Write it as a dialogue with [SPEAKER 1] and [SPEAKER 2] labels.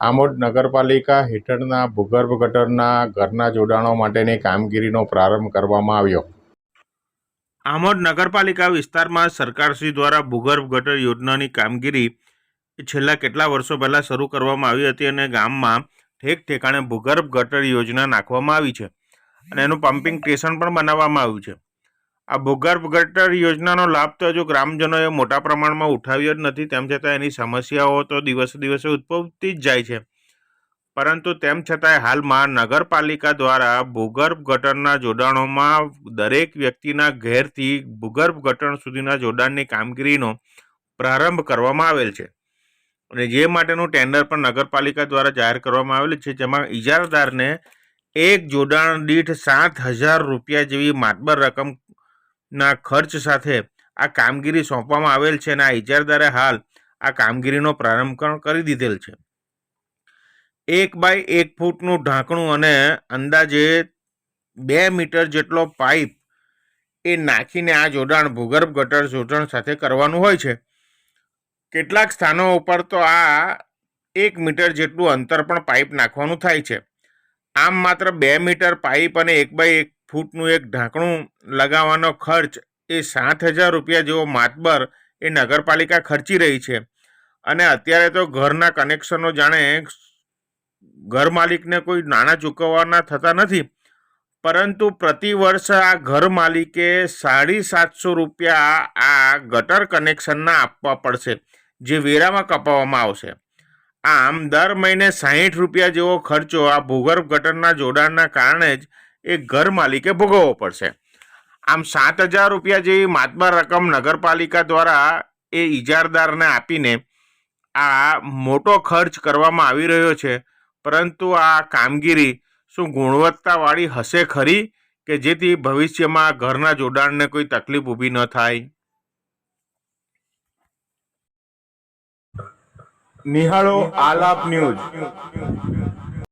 [SPEAKER 1] આમોદ નગરપાલિકા હેઠળના ભૂગર્ભ ગટરના ઘરના જોડાણો માટેની કામગીરીનો પ્રારંભ કરવામાં આવ્યો.
[SPEAKER 2] આમોદ નગરપાલિકા વિસ્તારમાં સરકારશ્રી દ્વારા ભૂગર્ભ ગટર યોજનાની કામગીરી છેલ્લા કેટલા વર્ષો પહેલાં શરૂ કરવામાં આવી હતી અને ગામમાં ઠેક ઠેકાણે ભૂગર્ભ ગટર યોજના નાખવામાં આવી છે અને એનું પમ્પિંગ સ્ટેશન પણ બનાવવામાં આવ્યું છે. આ ભૂગર્ભ ગટર યોજનાનો લાભ તો હજુ ગ્રામજનોએ મોટા પ્રમાણમાં ઉઠાવ્યો જ નથી. તેમ છતાં એની સમસ્યાઓ તો દિવસે દિવસે ઉદ્ભવતી જ જાય છે. પરંતુ તેમ છતાંય હાલમાં નગરપાલિકા દ્વારા ભૂગર્ભ ગટરના જોડાણોમાં દરેક વ્યક્તિના ઘેરથી ભૂગર્ભ ગટર સુધીના જોડાણની કામગીરીનો પ્રારંભ કરવામાં આવેલ છે. અને જે માટેનું ટેન્ડર પણ નગરપાલિકા દ્વારા જાહેર કરવામાં આવેલ છે, જેમાં ઇજારદારને એક જોડાણ દીઠ સાત હજાર રૂપિયા જેવી માતબર રકમના ખર્ચ સાથે આ કામગીરી સોંપવામાં આવેલ છે અને આ ઇજારદારે હાલ આ કામગીરીનો પ્રારંભ પણ કરી દીધેલ છે. એક બાય એક ફૂટનું ઢાંકણું અને અંદાજે બે મીટર જેટલો પાઇપ એ નાખીને આ જોડાણ ભૂગર્ભ ગટર જોડાણ સાથે કરવાનું હોય છે. કેટલાક સ્થાનો ઉપર તો આ એક મીટર જેટલું અંતર પણ પાઇપ નાખવાનું થાય છે. આમ માત્ર બે મીટર પાઇપ અને એક બાય એક ફૂટનું એક ઢાંકણું લગાવવાનો ખર્ચ એ સાત હજાર રૂપિયા જેવો માતબર એ નગરપાલિકા ખર્ચી રહી છે. અને અત્યારે તો ઘરના કનેક્શનો જાણે ઘર માલિકને કોઈ નાણાં ચૂકવવાના થતા નથી. પરંતુ પ્રતિ વર્ષ આ ઘર માલિકે સાડી સાતસો રૂપિયા આ ગટર કનેક્શનના આપવા પડશે, જે વેરામાં કપાવવામાં આવશે. આમ દર મહિને સાહીઠ રૂપિયા જેવો ખર્ચો આ ભૂગર્ભ ગટરના જોડાણના કારણે જ એ ઘર માલિકે ભોગવવો પડશે. આમ સાત હજાર રૂપિયા જેવી માતબાર રકમ નગરપાલિકા દ્વારા એ ઇજારદારને આપીને આ મોટો ખર્ચ કરવામાં આવી રહ્યો છે. પરંતુ આ કામગીરી શું ગુણવત્તાવાળી હશે ખરી કે જેથી ભવિષ્યમાં ઘરના જોડાણને કોઈ તકલીફ ઊભી ન થાય?
[SPEAKER 3] નિહાળો આલાપ ન્યૂઝ.